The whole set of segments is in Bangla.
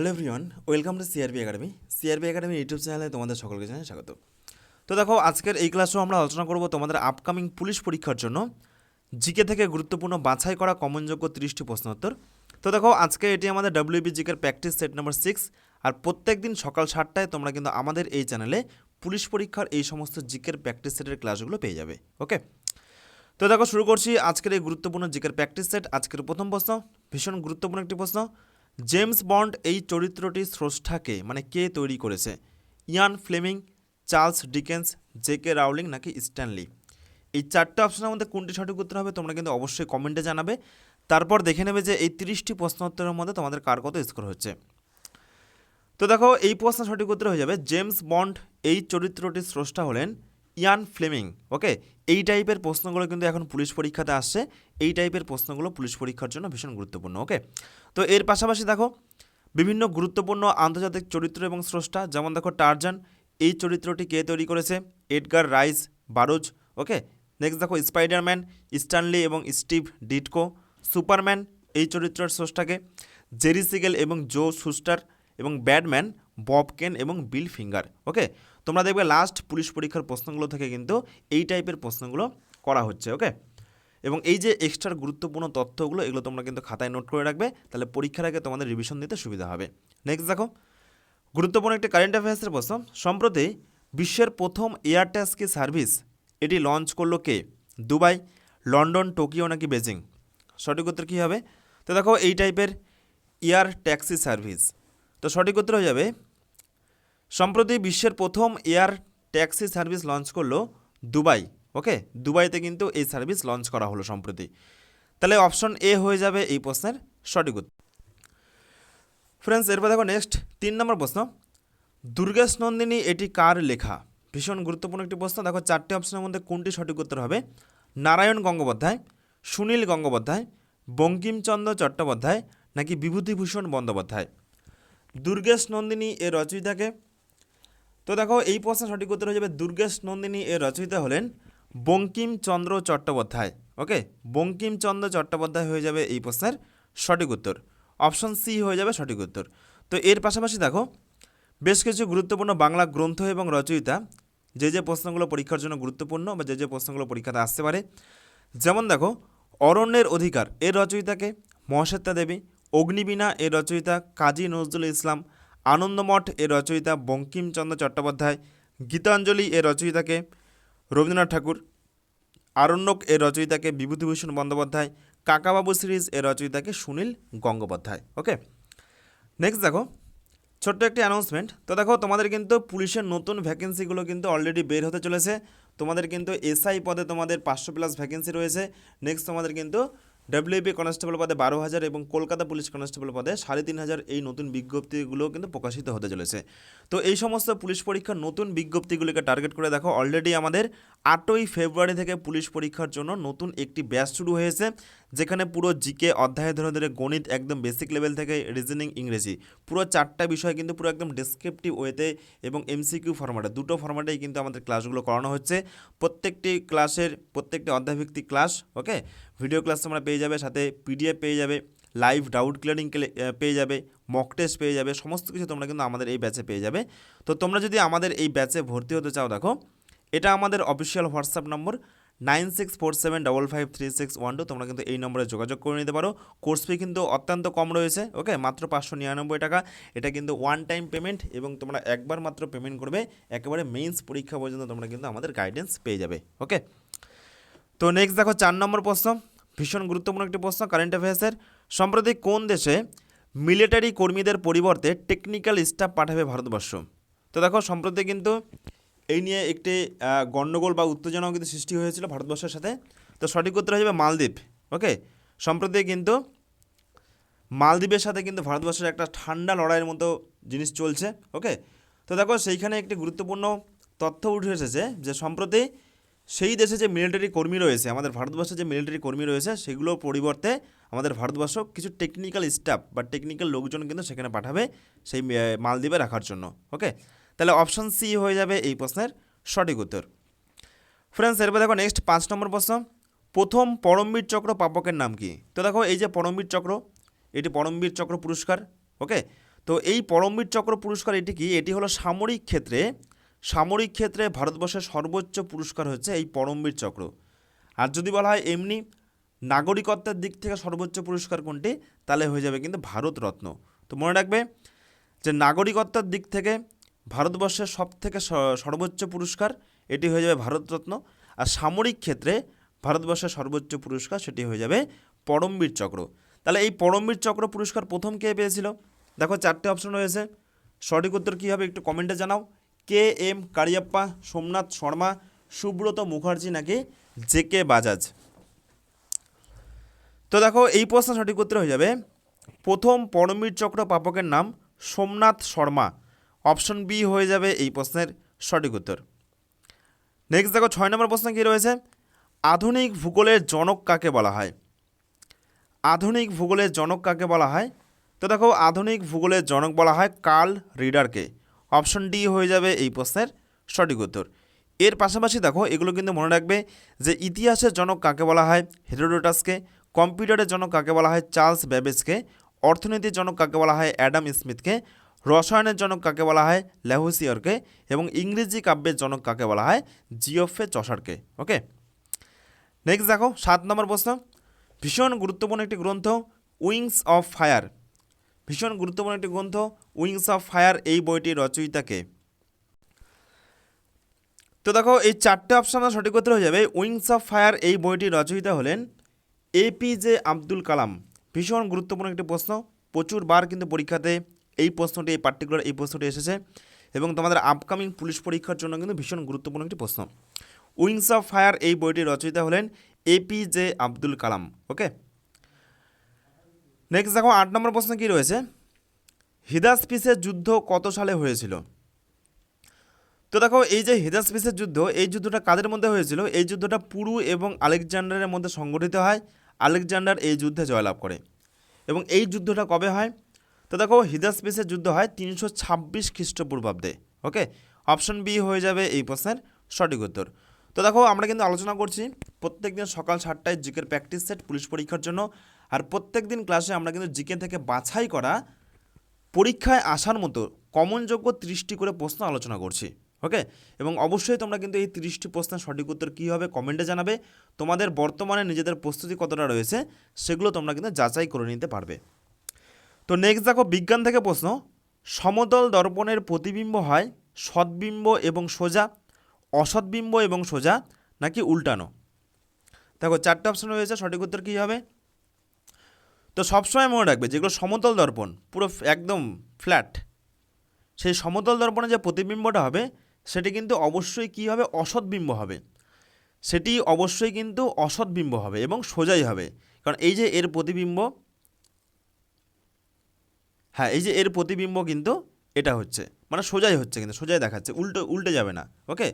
Hello everyone welcome to CRB academy CRB academy YouTube চ্যানেলে তোমাদের সকলকে জানাই স্বাগত। তো দেখো, আজকের এই ক্লাসেও আমরা আলোচনা করব তোমাদের আপকামিং পুলিশ পরীক্ষার জন্য। জিকে থেকে গুরুত্বপূর্ণ বাছাই করা কমনযোগ্য তিরিশটি প্রশ্নোত্তর। তো দেখো, আজকে এটি আমাদের ডাব্লিউবি জিকের প্র্যাকটিস সেট নাম্বার সিক্স আর প্রত্যেক দিন সকাল সাতটায় তোমরা কিন্তু আমাদের এই চ্যানেলে পুলিশ পরীক্ষার এই সমস্ত জিকের প্র্যাকটিস সেটের ক্লাসগুলো পেয়ে যাবে ওকে তো দেখো, শুরু করছি আজকের এই গুরুত্বপূর্ণ জিকের প্র্যাকটিস সেট আজকের প্রথম প্রশ্ন, ভীষণ গুরুত্বপূর্ণ একটি প্রশ্ন। জেমস বন্ড এই চরিত্রটি স্রষ্টাকে মানে কে তৈরি করেছে? Ian Fleming, Charles Dickens, J K Rowling নাকি স্ট্যানলি? এই চারটে অপশনের মধ্যে কোনটি সঠিক উত্তর হবে তোমরা কিন্তু অবশ্যই কমেন্টে জানাবে। তারপর দেখে নেবে যে এই তিরিশটি প্রশ্ন উত্তরের মধ্যে তোমাদের কার কত স্কোর হচ্ছে। তো দেখো, এই প্রশ্ন সঠিক উত্তর হয়ে যাবে। জেমস বন্ড এই চরিত্রটির স্রষ্টা হলেন ইয়ান ফ্লেমিং ওকে এই টাইপের প্রশ্নগুলো কিন্তু এখন পুলিশ পরীক্ষাতে আসছে। এই টাইপের প্রশ্নগুলো পুলিশ পরীক্ষার জন্য ভীষণ গুরুত্বপূর্ণ ওকে তো এর পাশাপাশি দেখো, বিভিন্ন গুরুত্বপূর্ণ আন্তর্জাতিক চরিত্র এবং স্রষ্টা, যেমন দেখো টারজান এই চরিত্রটি কে তৈরি করেছে? Edgar Rice Burroughs okay next দেখো স্পাইডারম্যান স্টানলি এবং স্টিভ ডিটকো সুপারম্যান এই চরিত্রের স্রষ্টাকে। জেরি সিগেল এবং জো সুস্টার এবং ব্যাডম্যান বব কেন এবং বিল ফিঙ্গার ওকে তোমরা দেখবে লাস্ট পুলিশ পরীক্ষার প্রশ্নগুলো থেকে কিন্তু এই টাইপের প্রশ্নগুলো করা হচ্ছে ওকে এবং এই যে এক্সট্রা গুরুত্বপূর্ণ তথ্যগুলো, এগুলো তোমরা কিন্তু খাতায় নোট করে রাখবে, তাহলে পরীক্ষার আগে তোমাদের রিভিশন দিতে সুবিধা হবে। নেক্সট দেখো, গুরুত্বপূর্ণ একটি কারেন্ট অ্যাফেয়ার্সের প্রশ্ন। সম্প্রতি বিশ্বের প্রথম এয়ার ট্যাক্সি সার্ভিস এটি লঞ্চ করল কে? দুবাই, লন্ডন, টোকিও নাকি বেজিং? সঠিক উত্তর কী হবে? তো দেখো, এই টাইপের এয়ার ট্যাক্সি সার্ভিস তো সঠিক উত্তর হয়ে যাবে সম্প্রতি বিশ্বের প্রথম এয়ার ট্যাক্সি সার্ভিস লঞ্চ করল দুবাই, ওকে? দুবাইতে কিন্তু এই সার্ভিস লঞ্চ করা হলো সম্প্রতি। তাহলে অপশন এ হয়ে যাবে এই প্রশ্নের সঠিক উত্তর। ফ্রেন্ডস এরপর দেখো নেক্সট তিন নম্বর প্রশ্ন। দুর্গেশ নন্দিনী এটি কার লেখা? ভীষণ গুরুত্বপূর্ণ একটি প্রশ্ন। দেখো, চারটি অপশনের মধ্যে কোনটি সঠিক উত্তর হবে? নারায়ণ গঙ্গোপাধ্যায়, সুনীল গঙ্গোপাধ্যায়, বঙ্কিমচন্দ্র চট্টোপাধ্যায় নাকি বিভূতিভূষণ বন্দ্যোপাধ্যায়? দুর্গেশ নন্দিনী এর রচয়িতাকে তো দেখো, এই প্রশ্নের সঠিক উত্তর হয়ে যাবে দুর্গেশ নন্দিনী এর রচয়িতা হলেন বঙ্কিমচন্দ্র চট্টোপাধ্যায়। ওকে বঙ্কিমচন্দ্র চট্টোপাধ্যায় হয়ে যাবে এই প্রশ্নের সঠিক উত্তর। অপশন সি হয়ে যাবে সঠিক উত্তর। তো এর পাশাপাশি দেখো, বেশ কিছু গুরুত্বপূর্ণ বাংলা গ্রন্থ এবং রচয়িতা যে যে প্রশ্নগুলো পরীক্ষার জন্য গুরুত্বপূর্ণ বা যে যে প্রশ্নগুলো পরীক্ষাতে আসতে পারে। যেমন দেখো, অরণ্যের অধিকার এর রচয়িতাকে মহাশ্বেতা দেবী, অগ্নিবীণা এর রচয়িতা কাজী নজরুল ইসলাম আনন্দমঠ এর রচয়িতা বঙ্কিমচন্দ্র চট্টোপাধ্যায়, গীতাঞ্জলি এর রচয়িতাকে রবীন্দ্রনাথ ঠাকুর, আরণ্যক এর রচয়িতাকে বিভূতিভূষণ বন্দ্যোপাধ্যায়, কাকাবাবু সিরিজ এর রচয়িতাকে সুনীল গঙ্গোপাধ্যায়। ওকে নেক্সট দেখো, ছোট্ট একটি অ্যানাউন্সমেন্ট তো দেখো, তোমাদের কিন্তু পুলিশের নতুন ভ্যাকেন্সিগুলো কিন্তু অলরেডি বের হতে চলেছে। তোমাদের কিন্তু এসআই পদে তোমাদের পাঁচশো প্লাস ভ্যাকেন্সি রয়েছে। নেক্সট তোমাদের কিন্তু ডাব্লিউপি কনস্টেবল পদে বারো হাজার এবং কলকাতা পুলিশ কনস্টেবল পদে সাড়ে তিন হাজার এই নতুন বিজ্ঞপ্তিগুলো কিন্তু প্রকাশিত হতে চলেছে। তো এই সমস্ত পুলিশ পরীক্ষার নতুন বিজ্ঞপ্তিগুলিকে টার্গেট করে দেখো। অলরেডি আমাদের আটই ফেব্রুয়ারি থেকে পুলিশ পরীক্ষার জন্য নতুন একটি ব্যাচ শুরু হয়েছে। যেখানে পুরো জিকে অধ্যায় ধরে ধরে গণিত একদম বেসিক লেভেল থেকে রিজনিং ইংরেজি। পুরো চারটা বিষয় কিন্তু পুরো একদম ডেসক্রিপটিভ ওয়েতে এবং এমসিকিউ ফরম্যাটে দুটো ফরম্যাটেই কিন্তু আমাদের ক্লাসগুলো করানো হচ্ছে। প্রত্যেকটি ক্লাসের প্রত্যেকটি অধ্যায়ভিত্তিক ক্লাস ওকে ভিডিও ক্লাস তোমরা পেয়ে যাবে, সাথে পিডিএফ পেয়ে যাবে লাইভ ডাউট ক্লিয়ারিং পেয়ে যাবে মক টেস্ট পেয়ে যাবে, সমস্ত কিছু তোমরা কিন্তু আমাদের এই ব্যাচে পেয়ে যাবে। তো তোমরা যদি আমাদের এই ব্যাচে ভর্তি হতে চাও, দেখো, এটা আমাদের অফিসিয়াল হোয়াটসঅ্যাপ নম্বর nine six four seven double five three six one two তোমরা কিন্তু এই নম্বরে যোগাযোগ করে নিতে পারো। কোর্স ফি কিন্তু অত্যন্ত কম রয়েছে, ওকে? মাত্র পাঁচশো নিরানব্বই টাকা। এটা কিন্তু ওয়ান টাইম পেমেন্ট এবং তোমরা একবার মাত্র পেমেন্ট করবে, একেবারে মেইনস পরীক্ষা পর্যন্ত তোমরা কিন্তু আমাদের গাইডেন্স পেয়ে যাবে, ওকে? তো নেক্সট দেখো, চার নম্বর প্রশ্ন, ভীষণ গুরুত্বপূর্ণ একটি প্রশ্ন কারেন্ট অ্যাফেয়ার্সের সম্প্রতি কোন দেশে মিলিটারি কর্মীদের পরিবর্তে টেকনিক্যাল স্টাফ পাঠাবে ভারতবর্ষ? তো দেখো, সম্প্রতি কিন্তু এই নিয়ে একটি গণ্ডগোল বা উত্তেজনাও কিন্তু সৃষ্টি হয়েছিল ভারতবর্ষের সাথে। তো সঠিক উত্তর হয়ে যাবে মালদ্বীপ ওকে সম্প্রতি কিন্তু মালদ্বীপের সাথে কিন্তু ভারতবর্ষের একটা ঠান্ডা লড়াইয়ের মতো জিনিস চলছে ওকে তো দেখো, সেইখানে একটি গুরুত্বপূর্ণ তথ্য উঠে এসেছে যে সম্প্রতি সেই দেশে যে মিলিটারি কর্মী রয়েছে, আমাদের ভারতবর্ষে যে মিলিটারি কর্মী রয়েছে, সেগুলোর পরিবর্তে আমাদের ভারতবর্ষ কিছু টেকনিক্যাল স্টাফ বা টেকনিক্যাল লোকজন কিন্তু সেখানে পাঠাবে সেই মালদ্বীপে রাখার জন্য ওকে তাহলে অপশন সি হয়ে যাবে এই প্রশ্নের সঠিক উত্তর। ফ্রেন্ডস এরপর দেখো নেক্সট পাঁচ নম্বর প্রশ্ন। প্রথম পরমবীর চক্র প্রাপকের নাম কি? তো দেখো এই যে পরমবীর চক্র, এটি পরমবীর চক্র পুরস্কার ওকে তো এই পরমবীর চক্র পুরস্কার এটি কি? এটি হলো সামরিক ক্ষেত্রে সামরিক ক্ষেত্রে ভারতবর্ষের সর্বোচ্চ পুরস্কার হচ্ছে এই পরমবীর চক্র। আর যদি বলা হয় এমনি নাগরিকত্বের দিক থেকে সর্বোচ্চ পুরস্কার কোনটি? তাহলে হয়ে যাবে কিন্তু ভারতরত্ন। তো মনে রাখবে যে নাগরিকত্বের দিক থেকে ভারতবর্ষের সব থেকে সর্বোচ্চ পুরস্কার, এটি হয়ে যাবে ভারতরত্ন। আর সামরিক ক্ষেত্রে ভারতবর্ষের সর্বোচ্চ পুরস্কার, সেটি হয়ে যাবে পরমবীর চক্র। তাহলে এই পরমবীর চক্র পুরস্কার প্রথম কে পেয়েছিল? দেখো, চারটে অপশন রয়েছে। সঠিক উত্তর কী হবে একটু কমেন্টে জানাও। কে এম কারিয়াপ্পা, সোমনাথ শর্মা, সুব্রত মুখার্জি নাকি জে কে বাজাজ? তো দেখো, এই প্রশ্ন সঠিক উত্তর হয়ে যাবে। প্রথম পরমবীর চক্র প্রাপকের নাম সোমনাথ শর্মা। অপশন বি হয়ে যাবে এই প্রশ্নের সঠিক উত্তর। নেক্সট দেখো, ছয় নম্বর প্রশ্ন কী রয়েছে? আধুনিক ভূগোলের জনক কাকে বলা হয়? আধুনিক ভূগোলের জনক কাকে বলা হয়? তো দেখো, আধুনিক ভূগোলের জনক বলা হয় কার্ল রিডারকে। অপশন ডি হয়ে যাবে এই প্রশ্নের সঠিক উত্তর। এর পাশাপাশি দেখো, এগুলো কিন্তু মনে রাখবে যে ইতিহাসের জনক কাকে বলা হয়? হেরোডোটাসকে। কম্পিউটারের জনক কাকে বলা হয়? চার্লস ব্যাবেজকে। অর্থনীতির জনক কাকে বলা হয়? অ্যাডাম স্মিথকে। রসায়নের জনক কাকে বলা হয়? ল্যাহুসিয়রকে এবং ইংরেজি কাব্যের জনক কাকে বলা হয়? জিওফে চষারকে ওকে? নেক্সট দেখো, সাত নম্বর প্রশ্ন। ভীষণ গুরুত্বপূর্ণ একটি গ্রন্থ, উইংস অফ ফায়ার। ভীষণ গুরুত্বপূর্ণ একটি গ্রন্থ, উইংস অফ ফায়ার, এই বইটির রচয়িতাকে তো দেখো, এই চারটে অপশান সঠিক উত্তর হয়ে যাবে। উইংস অফ ফায়ার, এই বইটির রচয়িতা হলেন এপিজে আব্দুল কালাম। ভীষণ গুরুত্বপূর্ণ একটি প্রশ্ন, প্রচুর বার কিন্তু পরীক্ষাতে এই প্রশ্নটি, এই পার্টিকুলার এই প্রশ্নটি এসেছে এবং তোমাদের আপকামিং পুলিশ পরীক্ষার জন্য কিন্তু ভীষণ গুরুত্বপূর্ণ একটি প্রশ্ন। উইংস অফ ফায়ার এই বইটির রচয়িতা হলেন APJ Abdul Kalam okay next দেখো, আট নম্বর প্রশ্ন কী রয়েছে? হিদাস পিসের যুদ্ধ কত সালে হয়েছিল? তো দেখো, এই যে হিদাস পিসের যুদ্ধ, এই যুদ্ধটা কাদের মধ্যে হয়েছিল? এই যুদ্ধটা পুরু এবং আলেকজান্ডারের মধ্যে সংগঠিত হয়। আলেকজান্ডার এই যুদ্ধে জয়লাভ করে। এবং এই যুদ্ধটা কবে হয়? তো দেখো, হিদাস পিসের যুদ্ধ হয় তিনশো ছাব্বিশ খ্রিস্টপূর্বাব্দে ওকে অপশন বি হয়ে যাবে এই প্রশ্নের সঠিক উত্তর। তো দেখো, আমরা কিন্তু আলোচনা করছি প্রত্যেক দিন সকাল সাতটায় জিকের প্র্যাকটিস সেট পুলিশ পরীক্ষার জন্য, আর প্রত্যেক দিন ক্লাসে আমরা কিন্তু জিকে থেকে বাছাই করা পরীক্ষায় আসার মতো কমনযোগ্য ত্রিশটি করে প্রশ্ন আলোচনা করছি ওকে এবং অবশ্যই তোমরা কিন্তু এই তিরিশটি প্রশ্নের সঠিক উত্তর কী হবে কমেন্টে জানাবে। তোমাদের বর্তমানে নিজেদের প্রস্তুতি কতটা রয়েছে, সেগুলো তোমরা কিন্তু যাচাই করে নিতে পারবে। তো নেক্সট দেখো বিজ্ঞান থেকে প্রশ্ন। সমতল দর্পণের প্রতিবিম্ব হয় সদ্বিম্ব এবং সোজা অসৎবিম্ব এবং সোজা নাকি উল্টানো? দেখো চারটে অপশন রয়েছে, সঠিক উত্তর কী হবে? তো সবসময় মনে রাখবে, যেগুলো সমতল দর্পণ, পুরো একদম ফ্ল্যাট সেই সমতল দর্পণে যে প্রতিবিম্বটা হবে, সেটি কিন্তু অবশ্যই কী হবে? অসৎবিম্ব হবে। সেটি অবশ্যই কিন্তু অসৎবিম্ব হবে এবং সোজাই হবে। কারণ এই যে এর প্রতিবিম্ব হ্যাঁ এই যে এর প্রতিবিম্ব কিন্তু এটা হচ্ছে। মানে সোজাই হচ্ছে কিন্তু, সোজাই দেখাচ্ছে, উল্টো, উল্টে যাবে না, ওকে?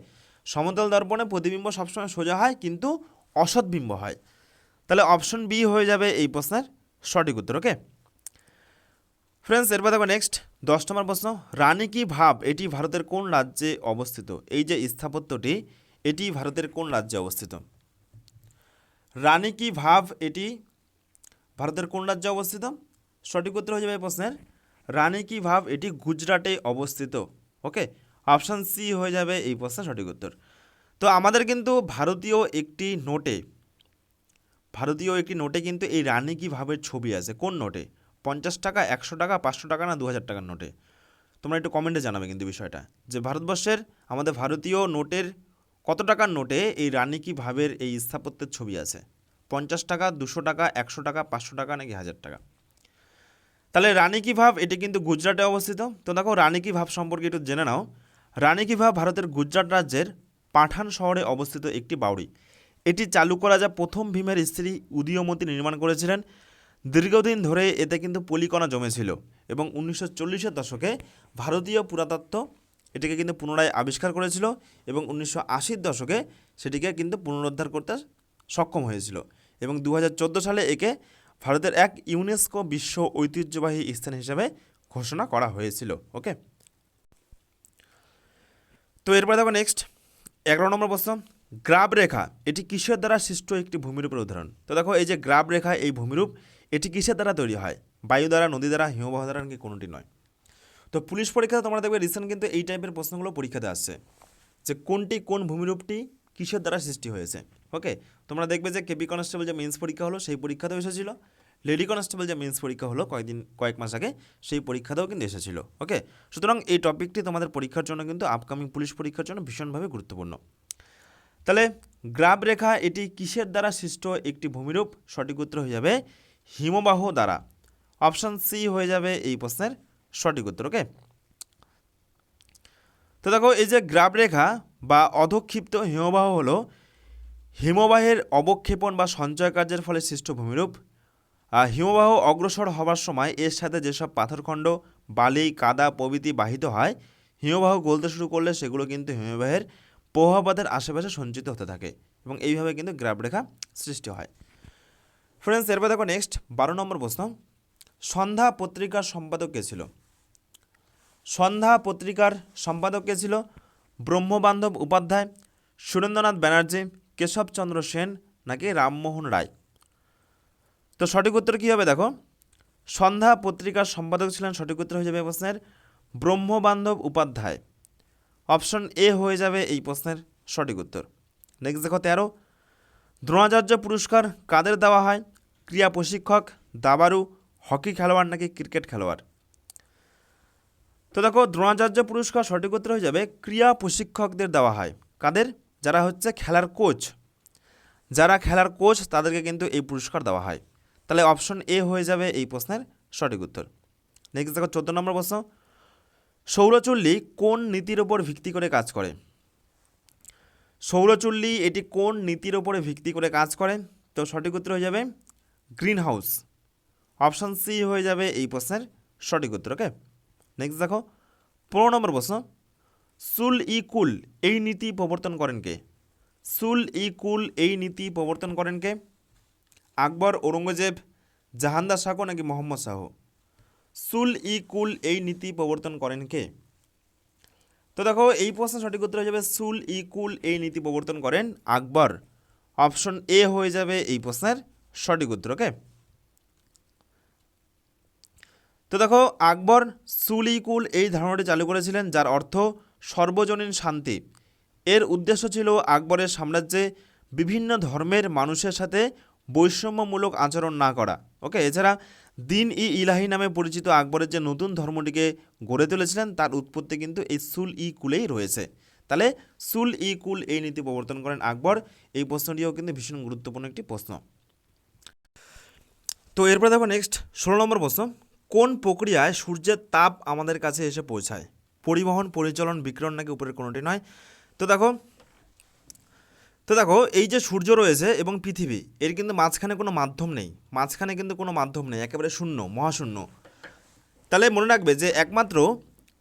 সমতল দর্পণে প্রতিবিম্ব সবসময় সোজা হয় কিন্তু অসৎবিম্ব হয়। তাহলে অপশন বি হয়ে যাবে এই প্রশ্নের সঠিক উত্তর, ওকে? ফ্রেন্ডস এরপর দেখো নেক্সট দশ নম্বর প্রশ্ন, রানী কি ভাব? এটি ভারতের কোন রাজ্যে অবস্থিত? এই যে স্থাপত্যটি, এটি ভারতের কোন রাজ্যে অবস্থিত? রানী কি ভাব? এটি ভারতের কোন রাজ্যে অবস্থিত? সঠিক উত্তর হয়ে যাবে প্রশ্নের, রানী কি ভাব এটি গুজরাটে অবস্থিত? ওকে অপশান সি হয়ে যাবে এই প্রশ্নের সঠিক উত্তর। তো আমাদের কিন্তু ভারতীয় একটি নোটে, ভারতীয় একটি নোটে কিন্তু এই রানী কি ভাবের ছবি আছে? কোন নোটে? পঞ্চাশ টাকা, একশো টাকা, পাঁচশো টাকা না দু হাজার টাকার নোটে? তোমরা একটু কমেন্টে জানাবে কিন্তু বিষয়টা। যে ভারতবর্ষের, আমাদের ভারতীয় নোটের কত টাকার নোটে এই রানী কি ভাবের এই স্থাপত্যের ছবি আছে? পঞ্চাশ টাকা, দুশো টাকা, একশো টাকা, পাঁচশো টাকা নাকি হাজার টাকা? তাহলে রানী কি ভাব? এটি কিন্তু গুজরাটে অবস্থিত। তো দেখো, রানী কি ভাব সম্পর্কে একটু জেনে নাও। রানী কি ভাব ভারতের গুজরাট রাজ্যের পাঠান শহরে অবস্থিত একটি বাউড়ি। এটি চালু করা যা প্রথম ভীমের স্ত্রী উদীয়মতি নির্মাণ করেছিলেন। দীর্ঘদিন ধরে এতে কিন্তু পলিকণা জমেছিল এবং উনিশশো চল্লিশের দশকে ভারতীয় পুরাতত্ত্ব এটিকে কিন্তু পুনরায় আবিষ্কার করেছিল এবং উনিশশো আশির দশকে সেটিকে কিন্তু পুনরুদ্ধার করতে সক্ষম হয়েছিল এবং দু হাজার চোদ্দ সালে একে ভারতের এক ইউনেস্কো বিশ্ব ঐতিহ্যবাহী স্থান হিসেবে ঘোষণা করা হয়েছিল, ওকে? তো এরপরে দেখো নেক্সট এগারো নম্বর প্রশ্ন, গ্রাব রেখা, এটি কিসের দ্বারা সৃষ্ট একটি ভূমিরূপের উদাহরণ? তো দেখো, এই যে গ্রাব রেখা, এই ভূমিরূপ, এটি কিসের দ্বারা তৈরি হয়? বায়ু দ্বারা, নদী দ্বারা, হিমবাহ দ্বারা নাকি কোনোটি নয়? তো পুলিশ পরীক্ষাতে তোমরা দেখবে রিসেন্ট কিন্তু এই টাইপের প্রশ্নগুলো পরীক্ষাতে আসছে, যে কোনটি কোন ভূমিরূপটি কিসের দ্বারা সৃষ্টি হয়েছে? ওকে তোমরা দেখবে যে কেপি কনস্টেবল যে মেন্স পরীক্ষা হলো, সেই পরীক্ষাতেও এসেছিল। লেডি কনস্টেবল যে মেন্স পরীক্ষা হলো, কয়েকদিন, কয়েক মাস আগে, সেই পরীক্ষাতেও কিন্তু এসেছিল। ওকে সুতরাং এই টপিকটি তোমাদের পরীক্ষার জন্য কিন্তু আপকামিং পুলিশ পরীক্ষার জন্য ভীষণভাবে গুরুত্বপূর্ণ। তাহলে গ্রাব রেখা, এটি কিসের দ্বারা সৃষ্ট একটি ভূমিরূপ? সঠিক উত্তর হয়ে যাবে হিমবাহ দ্বারা। অপশান সি হয়ে যাবে এই প্রশ্নের সঠিক উত্তর ওকে তো দেখো, এই যে গ্রাব রেখা বা অধক্ষিপ্ত হিমবাহ হলো হিমবাহের অবক্ষেপণ বা সঞ্চয় কার্যের ফলে সৃষ্ট ভূমিরূপ। আর হিমবাহ অগ্রসর হবার সময় এর সাথে যেসব পাথরখণ্ড, বালি, কাদা প্রভৃতি বাহিত হয়, হিমবাহ গলতে শুরু করলে সেগুলো কিন্তু হিমবাহের প্রভাবাদের আশেপাশে সঞ্চিত হতে থাকে এবং এইভাবে কিন্তু গ্রাব রেখা সৃষ্টি হয়। ফ্রেন্ডস এরপর দেখো নেক্সট বারো নম্বর প্রশ্ন। সন্ধ্যা পত্রিকার সম্পাদক কে ছিল? সন্ধ্যা পত্রিকার সম্পাদক কে ছিল? ব্রহ্মবান্ধব উপাধ্যায়, সুরেন্দ্রনাথ ব্যানার্জি কেশবচন্দ্র সেন নাকি রামমোহন রায়? তো সঠিক উত্তর কী হবে দেখো? সন্ধ্যা পত্রিকার সম্পাদক ছিলেন, সঠিক উত্তর হয়ে যাবে এই প্রশ্নের ব্রহ্মবান্ধব উপাধ্যায়। অপশন এ হয়ে যাবে এই প্রশ্নের সঠিক উত্তর। নেক্সট দেখো তেরো। দ্রোণাচার্য পুরস্কার কাদের দেওয়া হয়? ক্রীড়া প্রশিক্ষক দাবারু হকি খেলোয়াড় নাকি ক্রিকেট খেলোয়াড়? তো দেখো, দ্রোণাচার্য পুরস্কার সঠিক উত্তর হয়ে যাবে, ক্রীড়া প্রশিক্ষকদের দেওয়া হয়। কাদের? যারা হচ্ছে খেলার কোচ। যারা খেলার কোচ, তাদেরকে কিন্তু এই পুরস্কার দেওয়া হয়। তাহলে অপশন এ হয়ে যাবে এই প্রশ্নের সঠিক উত্তর। নেক্সট দেখো, চোদ্দ নম্বর প্রশ্ন। সৌরচুল্লি কোন নীতির ওপর ভিত্তি করে কাজ করে? সৌরচুল্লি এটি কোন নীতির ওপরে ভিত্তি করে কাজ করে? তো সঠিক উত্তর হয়ে যাবে গ্রিন হাউস অপশান সি হয়ে যাবে এই প্রশ্নের সঠিক উত্তর, ওকে? নেক্সট দেখো, পনেরো নম্বর প্রশ্ন। সুল ই কুল এই নীতি প্রবর্তন করেন কে? সুল ই কুল এই নীতি প্রবর্তন করেন কে? আকবর, ঔরঙ্গজেব, জাহানদার শাহ নাকি মোহাম্মদ শাহ সুল ই কুল এই নীতি প্রবর্তন করেন কে? তো দেখো, এই প্রশ্নের সঠিক উত্তর হয়ে যাবে সুল ই কুল এই নীতি প্রবর্তন করেন আকবর। অপশন এ হয়ে যাবে এই প্রশ্নের সঠিক উত্তর ওকে তো দেখো, আকবর সুল ই কুল এই ধারণাটি চালু করেছিলেন, যার অর্থ সর্বজনীন শান্তি। এর উদ্দেশ্য ছিল আকবরের সাম্রাজ্যে বিভিন্ন ধর্মের মানুষের সাথে বৈষম্যমূলক আচরণ না করা। ওকে, এছাড়া দিন ই ইলাহি নামে পরিচিত আকবরের যে নতুন ধর্মটিকে গড়ে তুলেছিলেন, তার উৎপত্তি কিন্তু এই সুল ই কুলেই রয়েছে। তাহলে সুল ই কুল এই নীতি প্রবর্তন করেন আকবর, এই প্রশ্নটিও কিন্তু ভীষণ গুরুত্বপূর্ণ একটি প্রশ্ন। তো এরপরে দেখো নেক্সট ষোলো নম্বর প্রশ্ন। কোন প্রক্রিয়ায় সূর্যের তাপ আমাদের কাছে এসে পৌঁছায়? পরিবহন, পরিচালন, বিকিরণ নাকি উপরের কোনোটি নয়? তো দেখো তো দেখো, এই যে সূর্য রয়েছে এবং পৃথিবী, এর কিন্তু মাঝখানে কোনো মাধ্যম নেই। মাঝখানে কিন্তু কোনো মাধ্যম নেই, একেবারে শূন্য, মহাশূন্য। তাহলে মনে রাখবে যে একমাত্র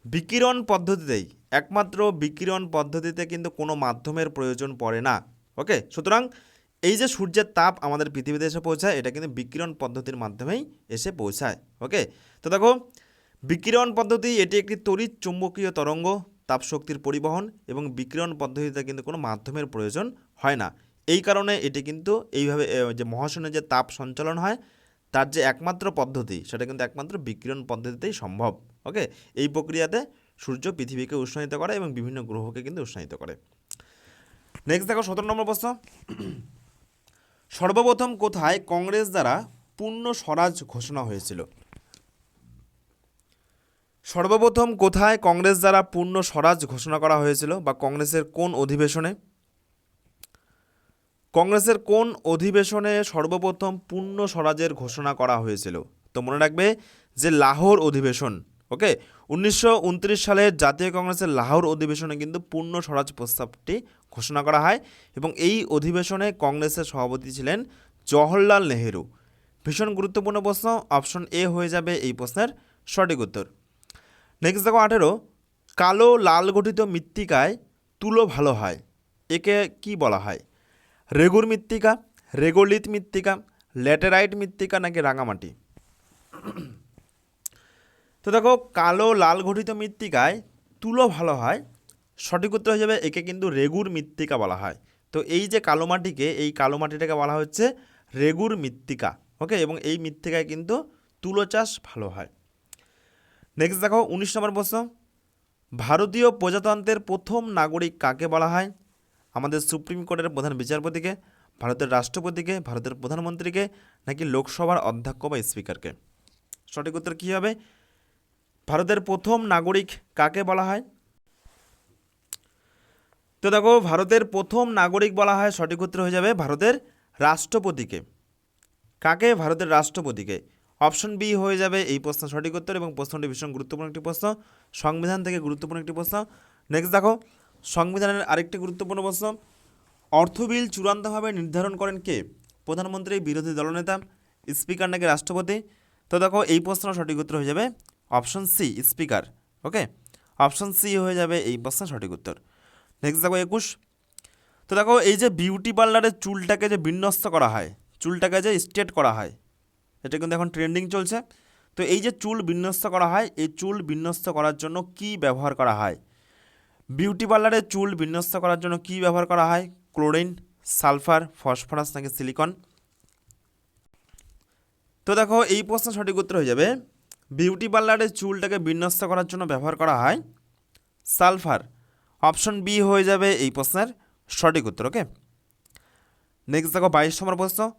বিকিরণ পদ্ধতিতেই, একমাত্র বিকিরণ পদ্ধতিতে কিন্তু কোনো মাধ্যমের প্রয়োজন পড়ে না। ওকে? সুতরাং এই যে সূর্যের তাপ আমাদের পৃথিবীতে এসে পৌঁছায়, এটা কিন্তু বিকিরণ পদ্ধতির মাধ্যমেই এসে পৌঁছায় ওকে তো দেখো, বিকিরণ পদ্ধতি এটি একটি তড়িৎ চুম্বকীয় তরঙ্গ, তাপশক্তির পরিবহন এবং বিকিরণ পদ্ধতিতে কিন্তু কোনো মাধ্যমের প্রয়োজন হয় না। এই কারণে এটি কিন্তু এইভাবে যে মহাশূন্যে যে তাপ সঞ্চালন হয়, তার যে একমাত্র পদ্ধতি, সেটা কিন্তু একমাত্র বিকিরণ পদ্ধতিতেই সম্ভব ওকে এই প্রক্রিয়াতে সূর্য পৃথিবীকে উষ্ণায়িত করে এবং বিভিন্ন গ্রহকে কিন্তু উষ্ণায়িত করে। নেক্সট দেখো, সতেরো নম্বর প্রশ্ন। সর্বপ্রথম কোথায় কংগ্রেস দ্বারা পূর্ণ স্বরাজ ঘোষণা হয়েছিল? সর্বপ্রথম কোথায় কংগ্রেস দ্বারা পূর্ণ স্বরাজ ঘোষণা করা হয়েছিল বা কংগ্রেসের কোন অধিবেশনে? কংগ্রেসের কোন অধিবেশনে সর্বপ্রথম পূর্ণ স্বরাজের ঘোষণা করা হয়েছিল? তো মনে রাখবে যে লাহোর অধিবেশন ওকে উনিশশো সালের জাতীয় কংগ্রেসের লাহোর অধিবেশনে কিন্তু পূর্ণ স্বরাজ প্রস্তাবটি ঘোষণা করা হয় এবং এই অধিবেশনে কংগ্রেসের সভাপতি ছিলেন জওহরলাল নেহেরু। ভীষণ গুরুত্বপূর্ণ প্রশ্ন, অপশন এ হয়ে যাবে এই প্রশ্নের সঠিক উত্তর। নেক্সট দেখো আঠেরো, কালো লাল গঠিত মৃত্তিকায় তুলো ভালো হয়, একে কি বলা হয়? রেগুর মৃত্তিকা, রেগোলিত মৃত্তিকা, ল্যাটেরাইট মৃত্তিকা নাকি রাঙামাটি? তো দেখো, কালো লাল গঠিত মৃত্তিকায় তুলো ভালো হয় সঠিক উত্তর হয়ে যাবে একে কিন্তু রেগুর মৃত্তিকা বলা হয়। তো এই যে কালো মাটিকে, এই কালো মাটিটাকে বলা হচ্ছে রেগুর মৃত্তিকা, ওকে? এবং এই মৃত্তিকায় কিন্তু তুলো চাষ ভালো হয়। নেক্সট দেখো, উনিশ নম্বর প্রশ্ন। ভারতীয় প্রজাতন্ত্রের প্রথম নাগরিক কাকে বলা হয়? আমাদের সুপ্রিম কোর্টের প্রধান বিচারপতিকে, ভারতের রাষ্ট্রপতিকে, ভারতের প্রধানমন্ত্রীকে, নাকি লোকসভার অধ্যক্ষ বা স্পিকারকে? সঠিক উত্তর কী হবে? ভারতের প্রথম নাগরিক কাকে বলা হয়? তো দেখো, ভারতের প্রথম নাগরিক বলা হয় সঠিক উত্তর হয়ে যাবে ভারতের রাষ্ট্রপতিকে। কাকে? ভারতের রাষ্ট্রপতিকে। অপশন বি হয়ে যাবে এই প্রশ্ন সঠিক উত্তর এবং প্রশ্নটি ভীষণ গুরুত্বপূর্ণ একটি প্রশ্ন। সংবিধান থেকে গুরুত্বপূর্ণ একটি প্রশ্ন। নেক্সট দেখো, সংবিধানের আরেকটি গুরুত্বপূর্ণ প্রশ্ন। অর্থ বিল চূড়ান্তভাবে নির্ধারণ করেন কে? প্রধানমন্ত্রী, বিরোধী দলনেতা, স্পিকার নাকি রাষ্ট্রপতি? তো দেখো, এই প্রশ্ন সঠিক উত্তর হয়ে যাবে option C, speaker. Okay? Option C হয়ে যাবে এই প্রশ্ন সঠিক উত্তর। নেক্সট দেখো একুশ। তো দেখো, এই যে বিউটি পার্লারের চুলটাকে যে বিন্যস্ত করা হয়, চুলটাকে যে স্ট্রেট করা হয়, এটা কিন্তু এখন ট্রেন্ডিং চলছে। তো এই যে চুল বিন্যস্ত করা হয়, এই চুল বিন্যস্ত করার জন্য কি ব্যবহার করা হয়? বিউটি পার্লারে চুল বিন্যস্ত করার জন্য কি ব্যবহার করা হয়? ক্লোরিন সালফার ফসফরাস নাকি সিলিকন তো দেখো, এই প্রশ্ন সঠিক উত্তর হয়ে যাবে। বিউটি পার্লারে চুলটাকে বিন্যস্ত করার জন্য ব্যবহার করা হয় সালফার অপশন বি হয়ে যাবে এই প্রশ্নের সঠিক উত্তর, ওকে? নেক্সট দেখো বাইশ নম্বর প্রশ্ন।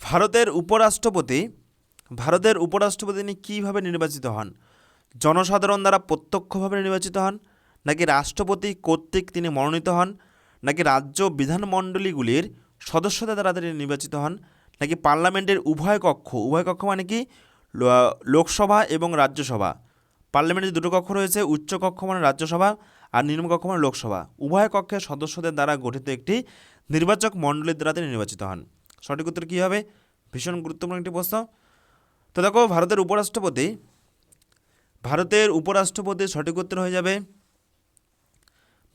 ভারতের উপরাষ্ট্রপতি ভারতের উপরাষ্ট্রপতি তিনি কীভাবে নির্বাচিত হন? জনসাধারণ দ্বারা প্রত্যক্ষভাবে নির্বাচিত হন? নাকি রাষ্ট্রপতি কর্তৃক তিনি মনোনীত হন? নাকি রাজ্য বিধানমণ্ডলীগুলির সদস্যদের দ্বারা তিনি নির্বাচিত হন? নাকি পার্লামেন্টের উভয় কক্ষ উভয় কক্ষ মানে কি? লোকসভা এবং রাজ্যসভা। পার্লামেন্টের দুটো কক্ষ রয়েছে, উচ্চ কক্ষ মানে রাজ্যসভা। আর নিম্ন কক্ষ মানে লোকসভা। উভয় কক্ষের সদস্যদের দ্বারা গঠিত একটি নির্বাচক মণ্ডলীর দ্বারা তিনি নির্বাচিত হন। সঠিক উত্তর কী হবে? ভীষণ গুরুত্বপূর্ণ একটি প্রশ্ন। তো দেখো, ভারতের উপরাষ্ট্রপতি, ভারতের উপরাষ্ট্রপতির সঠিক উত্তর হয়ে যাবে।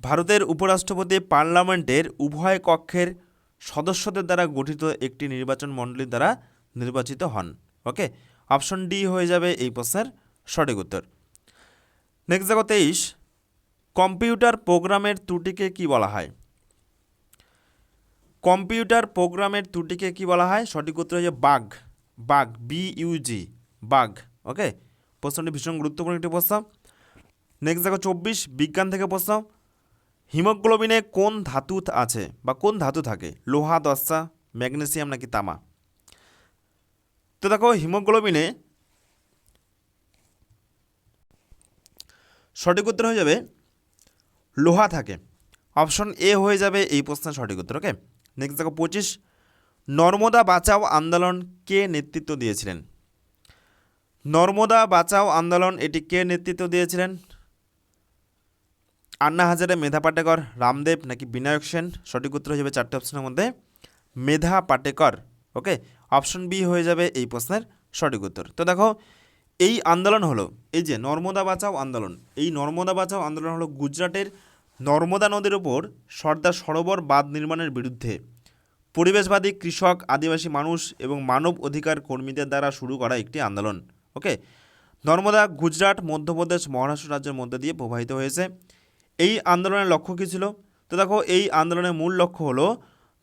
ভারতের উপরাষ্ট্রপতি পার্লামেন্টের উভয় কক্ষের সদস্যদের দ্বারা গঠিত একটি নির্বাচন মণ্ডলীর দ্বারা নির্বাচিত হন। ওকে? অপশন ডি হয়ে যাবে এই প্রশ্নের সঠিক উত্তর। নেক্সট দেখো, তেইশ। কম্পিউটার প্রোগ্রামের ত্রুটিকে কি বলা হয়? কম্পিউটার প্রোগ্রামের ত্রুটিকে কি বলা হয়? সঠিক উত্তর হচ্ছে বাঘ। বাঘ বি ইউজি বাগ ওকে? প্রশ্নটি ভীষণ গুরুত্বপূর্ণ একটি প্রশ্ন। নেক্সট দেখো চব্বিশ, বিজ্ঞান থেকে প্রশ্ন। হিমোগ্লোবিনে কোন ধাতু আছে বা কোন ধাতু থাকে? লোহা, দস্তা, ম্যাগনেসিয়াম নাকি তামা? তো দেখো হিমোগ্লোবিনে সঠিক উত্তর হয়ে যাবে লোহা থাকে। অপশন এ হয়ে যাবে এই প্রশ্নের সঠিক উত্তর, ওকে? নেক্সট দেখো, পঁচিশ। নর্মদা বাঁচাও আন্দোলন কে নেতৃত্ব দিয়েছিলেন? নর্মদা বাঁচাও আন্দোলন এটি কে নেতৃত্ব দিয়েছিলেন? আন্না হাজারে, মেধা পাটেকর, রামদেব নাকি বিনায়ক সেন? সঠিক উত্তর হয়ে যাবে চারটে অপশনের মধ্যে, Medha Patkar, okay? Option B হয়ে যাবে এই প্রশ্নের সঠিক উত্তর। তো দেখো এই আন্দোলন হলো, এই যে নর্মদা বাঁচাও আন্দোলন, এই নর্মদা বাঁচাও আন্দোলন হলো গুজরাটের নর্মদা নদীর ওপর সর্দার সরোবর বাঁধ নির্মাণের বিরুদ্ধে। পরিবেশবাদী, কৃষক, আদিবাসী মানুষ এবং মানব অধিকার কর্মীদের দ্বারা শুরু করা একটি আন্দোলন, ওকে? নর্মদা, গুজরাট, মধ্যপ্রদেশ, মহারাষ্ট্র রাজ্যের মধ্যে দিয়ে প্রবাহিত হয়েছে। এই আন্দোলনের লক্ষ্য কী ছিল? তো দেখো, এই আন্দোলনের মূল লক্ষ্য হলো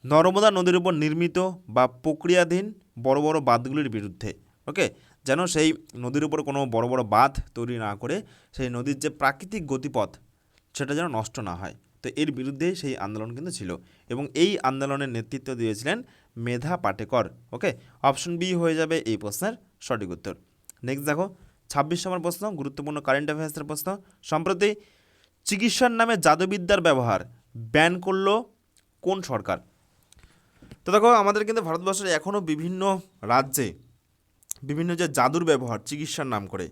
নর্মদা নদীর উপর নির্মিত বা প্রক্রিয়াধীন বড় বড় বাঁধগুলির বিরুদ্ধে, ওকে? যেন সেই নদীর উপর কোনো বড় বড় বাঁধ তৈরি না করে সেই নদীর যে প্রাকৃতিক গতিপথ, সেটা যেন নষ্ট না হয়। তো এর বিরুদ্ধে সেই আন্দোলন কিন্তু ছিল এবং এই আন্দোলনের নেতৃত্ব দিয়েছিলেন Medha Patkar. Okay option B হয়ে যাবে এই প্রশ্নের সঠিক উত্তর। নেক্সট দেখো, ছাব্বিশ নম্বর প্রশ্ন, গুরুত্বপূর্ণ কারেন্ট অ্যাফেয়ার্সের প্রশ্ন। সম্প্রতি চিকিৎসার নামে জাদুবিদ্যার ব্যবহার ব্যান করল কোন সরকার? তো দেখো, আমাদের কিন্তু ভারতবর্ষের এখনও বিভিন্ন রাজ্যে বিভিন্ন যে জাদুর ব্যবহার, চিকিৎসার নাম করে,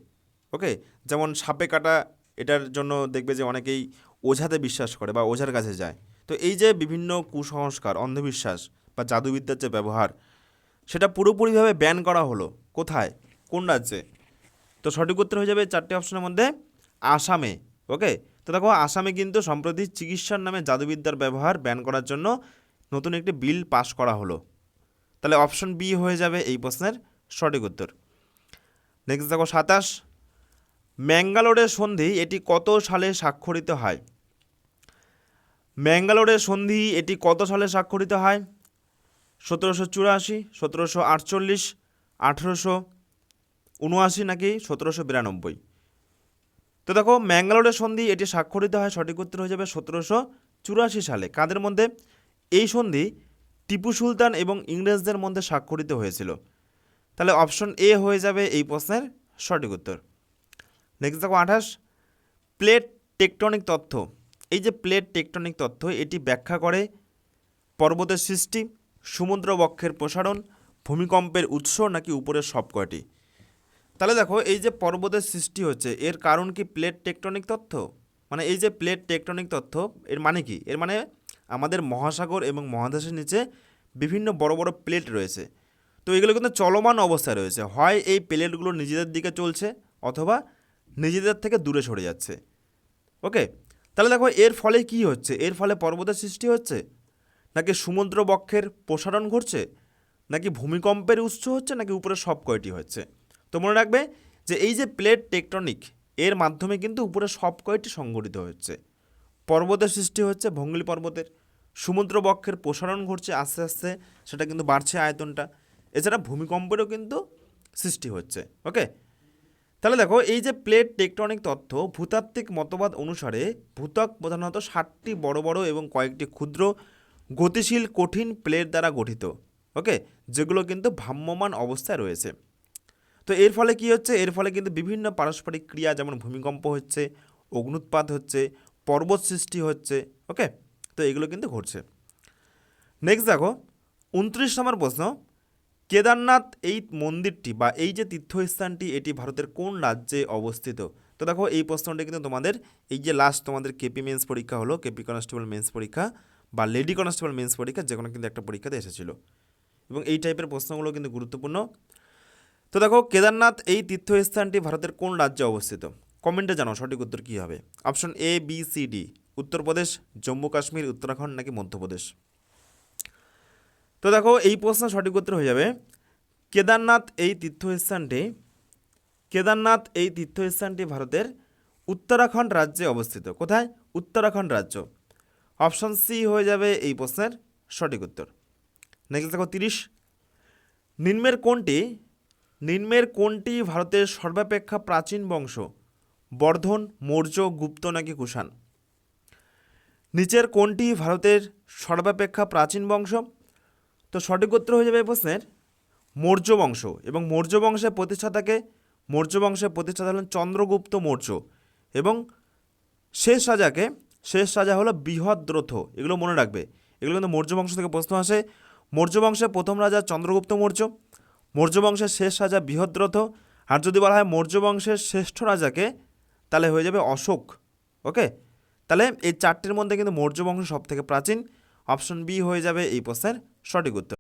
ওকে? যেমন সাপে কাটা, এটার জন্য দেখবে যে অনেকেই ওঝাতে বিশ্বাস করে বা ওঝার কাছে যায়। তো এই যে বিভিন্ন কুসংস্কার, অন্ধবিশ্বাস বা জাদুবিদ্যার যে ব্যবহার, সেটা পুরোপুরিভাবে ব্যান করা হলো কোথায়? কোন রাজ্যে? তো সঠিক উত্তর হয়ে যাবে চারটে অপশনের মধ্যে, আসামে, ওকে? তো দেখো, আসামে কিন্তু সম্প্রতি চিকিৎসার নামে জাদুবিদ্যার ব্যবহার ব্যান করার জন্য নতুন একটি বিল পাশ করা হলো। তাহলে অপশন বি হয়ে যাবে এই প্রশ্নের। সঠিক উত্তর। নেক্সট দেখো সাতাশ। ম্যাঙ্গালোরের সন্ধি এটি কত সালে স্বাক্ষরিত হয়? ম্যাঙ্গালোরের সন্ধি এটি কত সালে স্বাক্ষরিত হয়? সতেরোশো চুরাশি, সতেরোশো আটচল্লিশ, আঠেরোশো উনআশি নাকি সতেরোশো বিরানব্বই? তো দেখো, ম্যাঙ্গালোরের সন্ধি এটি স্বাক্ষরিত হয়, সঠিক উত্তর হয়ে যাবে সতেরোশো চুরাশি সালে। কাদের মধ্যে? এই সন্ধি টিপু সুলতান এবং ইংরেজদের মধ্যে স্বাক্ষরিত হয়েছিল। তাহলে অপশন এ হয়ে যাবে এই প্রশ্নের সঠিক উত্তর। নেক্সট দেখো আঠাশ। প্লেট টেকটনিক তথ্য। এই যে প্লেট টেকটনিক তথ্য, এটি ব্যাখ্যা করে পর্বতের সৃষ্টি, সমুদ্র বক্ষের প্রসারণ, ভূমিকম্পের উৎস নাকি উপরের সব কয়টি তাহলে দেখো, এই যে পর্বতের সৃষ্টি হচ্ছে, এর কারণ কি প্লেট টেকটনিক তথ্য? মানে এই যে প্লেট টেকটনিক তথ্য, এর মানে কি? এর মানে আমাদের মহাসাগর এবং মহাদেশের নিচে বিভিন্ন বড় বড় প্লেট রয়েছে। তো এগুলো কিন্তু চলমান অবস্থায় রয়েছে। হয় এই প্লেটগুলো নিজেদের দিকে চলছে অথবা নিজেদের থেকে দূরে সরে যাচ্ছে। ওকে? তাহলে দেখো, এর ফলে কি হচ্ছে? এর ফলে পর্বতের সৃষ্টি হচ্ছে? নাকি সমুদ্র বক্ষের প্রসারণ ঘটছে? নাকি ভূমিকম্পের উৎস হচ্ছে? নাকি উপরে সব কয়টি হচ্ছে? তো মনে রাখবে যে এই যে প্লেট টেকটনিক, এর মাধ্যমে কিন্তু উপরে সব কয়টি সংঘটিত হচ্ছে? পর্বতের সৃষ্টি হচ্ছে, ভঙ্গলি পর্বতের। সমুদ্র বক্ষের প্রসারণ ঘটছে, আস্তে আস্তে সেটা কিন্তু বাড়ছে আয়তনটা। এছাড়া ভূমিকম্পেরও কিন্তু সৃষ্টি হচ্ছে ওকে তাহলে দেখো, এই যে প্লেট টেকটনিক তথ্য, ভূতাত্ত্বিক মতবাদ অনুসারে ভূত্বক প্রধানত ষাটটি বড় বড় এবং কয়েকটি ক্ষুদ্র, গতিশীল, কঠিন প্লেট দ্বারা গঠিত ওকে যেগুলো কিন্তু ভ্রাম্যমান অবস্থায় রয়েছে। তো এর ফলে কি হচ্ছে? এর ফলে কিন্তু বিভিন্ন পারস্পরিক ক্রিয়া, যেমন ভূমিকম্প হচ্ছে, অগ্নুৎপাত হচ্ছে, পর্বত সৃষ্টি হচ্ছে ওকে তো এগুলো কিন্তু ঘটছে। নেক্সট দেখো, উনত্রিশ নম্বর প্রশ্ন কেদারনাথ এই মন্দিরটি বা এই যে তীর্থস্থানটি, এটি ভারতের কোন রাজ্যে অবস্থিত? তো দেখো, এই প্রশ্নটি কিন্তু তোমাদের, এই যে লাস্ট তোমাদের কেপি মেন্স পরীক্ষা হলো কেপি কনস্টেবল মেন্স পরীক্ষা বা লেডি কনস্টেবল মেন্স পরীক্ষা যে কোনো কিন্তু একটা পরীক্ষাতে এসেছিল। এবং এই টাইপের প্রশ্নগুলো কিন্তু গুরুত্বপূর্ণ। তো দেখো, কেদারনাথ এই তীর্থস্থানটি ভারতের কোন রাজ্যে অবস্থিত? কমেন্টে জানাও, সঠিক উত্তর কী হবে? Option A B C D Uttar Pradesh Jammu Kashmir Uttarakhand নাকি মধ্যপ্রদেশ? তো দেখো, এই প্রশ্ন সঠিক উত্তর হয়ে যাবে। কেদারনাথ এই তীর্থস্থানটি, কেদারনাথ এই তীর্থস্থানটি ভারতের উত্তরাখণ্ড রাজ্যে অবস্থিত। কোথায়? উত্তরাখণ্ড রাজ্য। অপশন সি হয়ে যাবে এই প্রশ্নের সঠিক উত্তর। নেক্সট দেখো, তিরিশ। নিম্নের কোনটি নিম্নের কোনটি ভারতের সর্বাপেক্ষা প্রাচীন বংশ? বর্ধন, মৌর্য, গুপ্ত নাকি কুষাণ? নিচের কোনটি ভারতের সর্বাপেক্ষা প্রাচীন বংশ? তো সঠিক উত্তর হয়ে যাবে এই প্রশ্নের। মৌর্য বংশ এবং মৌর্য বংশের প্রতিষ্ঠাতাকে, মৌর্য বংশের প্রতিষ্ঠাতা হলেন চন্দ্রগুপ্ত মৌর্য এবং শেষ রাজাকে, শেষ রাজা হলো বৃহদ্রথ, এগুলো মনে রাখবে। এগুলো কিন্তু মৌর্য বংশ থেকে প্রশ্ন আসে। মৌর্য বংশের প্রথম রাজা চন্দ্রগুপ্ত মৌর্য মৌর্য বংশের শেষ রাজা বৃহদ্রথ, আর যদি বলা হয় মৌর্য বংশের শ্রেষ্ঠ রাজাকে, তাহলে হয়ে যাবে অশোক ওকে তাহলে এই চারটির মধ্যে কিন্তু মৌর্য বংশ সব থেকে প্রাচীন। অপশন বি হয়ে যাবে এই প্রশ্নের সঠিক উত্তর।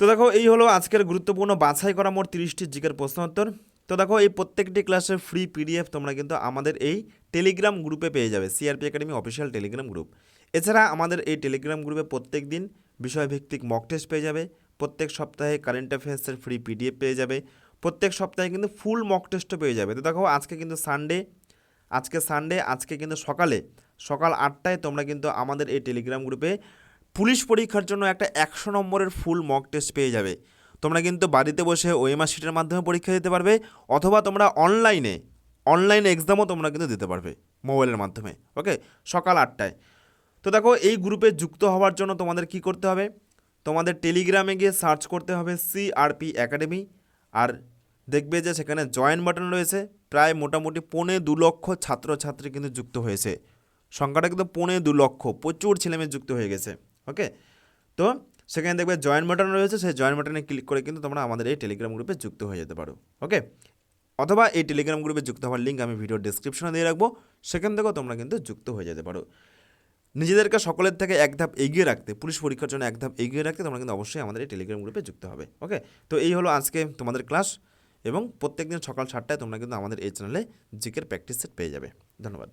তো দেখো, এই হলো আজকের গুরুত্বপূর্ণ বাছাই করা মোট তিরিশটি জিকের প্রশ্ন উত্তর তো দেখো, এই প্রত্যেকটি ক্লাসের ফ্রি পিডিএফ তোমরা কিন্তু আমাদের এই টেলিগ্রাম গ্রুপে পেয়ে যাবে CRP academy official Telegram group এছাড়া আমাদের এই টেলিগ্রাম গ্রুপে প্রত্যেক দিন বিষয়ভিত্তিক মক টেস্ট পেয়ে যাবে, প্রত্যেক সপ্তাহে কারেন্ট অ্যাফেয়ার্সের ফ্রি পিডিএফ পেয়ে যাবে, প্রত্যেক সপ্তাহে কিন্তু ফুল মক টেস্টও পেয়ে যাবে। তো দেখো, আজকে কিন্তু সানডে আজকে সানডে আজকে কিন্তু সকালে সকাল আটটায় তোমরা কিন্তু আমাদের এই টেলিগ্রাম গ্রুপে পুলিশ পরীক্ষার জন্য একটা একশো নম্বরের ফুল মক টেস্ট পেয়ে যাবে। তোমরা কিন্তু বাড়িতে বসে ওএমআর শিটের মাধ্যমে পরীক্ষা দিতে পারবে, অথবা তোমরা অনলাইনে অনলাইনে এক্সামও তোমরা কিন্তু দিতে পারবে মোবাইলের মাধ্যমে ওকে সকাল আটটায়। তো দেখো, এই গ্রুপে যুক্ত হওয়ার জন্য তোমাদের কি করতে হবে? তোমাদের টেলিগ্রামে গিয়ে সার্চ করতে হবে সিআরপি একাডেমি আর দেখবে যে সেখানে জয়েন বাটন রয়েছে, প্রায় মোটামুটি পৌনে দু লক্ষ ছাত্রছাত্রী কিন্তু যুক্ত হয়েছে। সংখ্যাটা কিন্তু পৌনে দু লক্ষ। প্রচুর ছেলেমেয়ে যুক্ত হয়ে গেছে, ওকে? তো সেখানে দেখবে জয়েন্ট বাটন রয়েছে, সেই জয়েন্ট বাটনে ক্লিক করে কিন্তু তোমরা আমাদের এই টেলিগ্রাম গ্রুপে যুক্ত হয়ে যেতে পারো, ওকে? অথবা এই টেলিগ্রাম গ্রুপে যুক্ত হওয়ার লিঙ্ক আমি ভিডিও ডিসক্রিপশনে দিয়ে রাখব, সেখান থেকেও তোমরা কিন্তু যুক্ত হয়ে যেতে পারো। নিজেদেরকে সকলের থেকে এক ধাপ এগিয়ে রাখতে, পুলিশ পরীক্ষার জন্য এক ধাপ এগিয়ে রাখতে তোমরা কিন্তু অবশ্যই আমাদের এই টেলিগ্রাম গ্রুপে যুক্ত হবে, ওকে? তো এই হলো আজকে তোমাদের ক্লাস এবং প্রত্যেকদিন সকাল সাতটায় তোমরা কিন্তু আমাদের এই চ্যানেলে জিকের প্র্যাকটিস সেট পেয়ে যাবে। ধন্যবাদ।